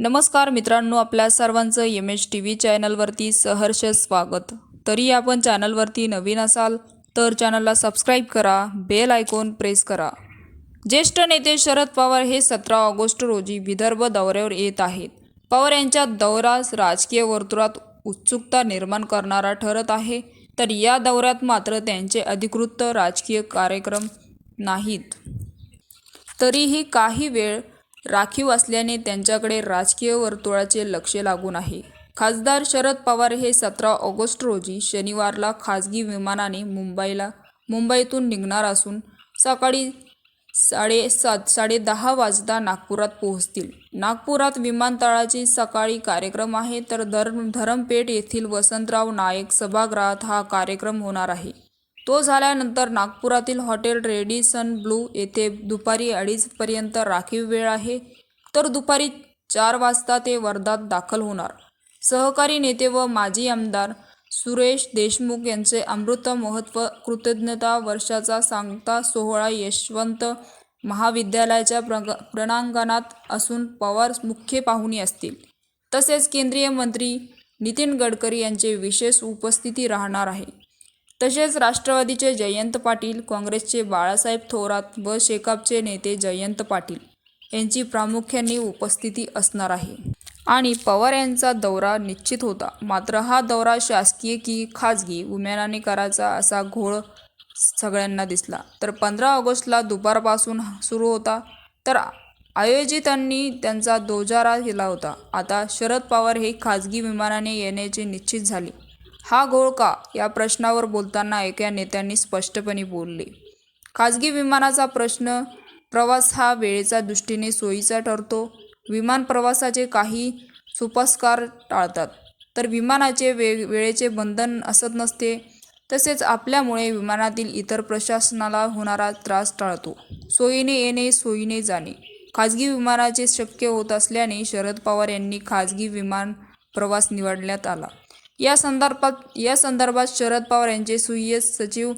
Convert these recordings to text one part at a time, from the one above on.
नमस्कार मित्रांनो आपल्या सर्वांचं एम एच टी व्ही चॅनलवरती सहर्ष स्वागत. तरी आपण चॅनलवरती नवीन असाल तर चॅनलला सबस्क्राईब करा बेल आयकॉन प्रेस करा. ज्येष्ठ नेते शरद पवार हे सतरा ऑगस्ट रोजी विदर्भ दौऱ्यावर येत आहेत. पवार यांच्या दौरा राजकीय वर्तुळात उत्सुकता निर्माण करणारा ठरत आहे. तर या दौऱ्यात मात्र त्यांचे अधिकृत राजकीय कार्यक्रम नाहीत. तरीही काही वेळ राखीव असल्याने त्यांच्याकडे राजकीय वर्तुळाचे लक्ष लागून आहे. खासदार शरद पवार हे सतरा ऑगस्ट रोजी शनिवारला खाजगी विमानाने मुंबईला मुंबईतून निघणार असून सकाळी साडेसात साडेदहा वाजता नागपुरात पोहोचतील. नागपुरात विमानतळाची सकाळी कार्यक्रम आहे तर धर्म धरमपेठ येथील वसंतराव नायक सभागृहात हा कार्यक्रम होणार आहे. तो झाल्यानंतर नागपुरातील हॉटेल रेडिसन ब्लू येथे दुपारी अडीचपर्यंत राखीव वेळ आहे. तर दुपारी चार वाजता ते वर्धात दाखल होणार. सहकारी नेते व माजी आमदार सुरेश देशमुख यांचे अमृत महोत्सव कृतज्ञता वर्षाचा सांगता सोहळा यशवंत महाविद्यालयाच्या प्रग प्रणांगणात असून पवार मुख्य पाहुणे असतील. तसेच केंद्रीय मंत्री नितीन गडकरी यांचे विशेष उपस्थिती राहणार आहे. तसेच राष्ट्रवादीचे जयंत पाटील काँग्रेसचे बाळासाहेब थोरात व शेकापचे नेते जयंत पाटील यांची प्रामुख्याने उपस्थिती असणार आहे. आणि पवार यांचा दौरा निश्चित होता. मात्र हा दौरा शासकीय की खाजगी विमानाने करायचा असा घोळ सगळ्यांना दिसला. तर पंधरा ऑगस्टला दुपारपासून सुरू होता. तर आयोजितांनी त्यांचा दोजारा केला होता. आता शरद पवार हे खाजगी विमानाने येण्याचे निश्चित झाले. हा घोळ का? या प्रश्नावर बोलताना एका नेत्यांनी स्पष्टपणे बोलले. खाजगी विमानाचा प्रश्न प्रवास हा वेळेच्या दृष्टीने सोयीचा ठरतो. विमान प्रवासाचे काही सुपस्कार टाळतात. तर विमानाचे वे वेळेचे बंधन असत नसते तसेच आपल्यामुळे विमानातील इतर प्रशासनाला होणारा त्रास टाळतो. सोयीने येणे सोयीने जाणे. खाजगी विमानाचे शक्य होत असल्याने शरद पवार यांनी खाजगी विमान प्रवास निवडण्यात आला. या संदर्भात या संदर्भात शरद पवार यांचे सुय्य सचिव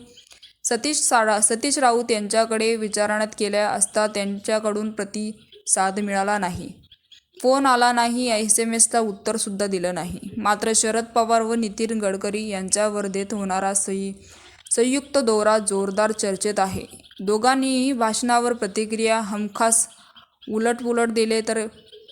सतीश साडा सतीश राऊत यांच्याकडे विचारण्यात केल्या असता त्यांच्याकडून प्रतिसाद मिळाला नाही. फोन आला नाही एस एम एसला उत्तरसुद्धा दिलं नाही. मात्र शरद पवार व नितीन गडकरी यांच्या वर्धेत होणारा सही संयुक्त दौरा जोरदार चर्चेत आहे. दोघांनीही भाषणावर प्रतिक्रिया हमखास उलटपुलट दिले तर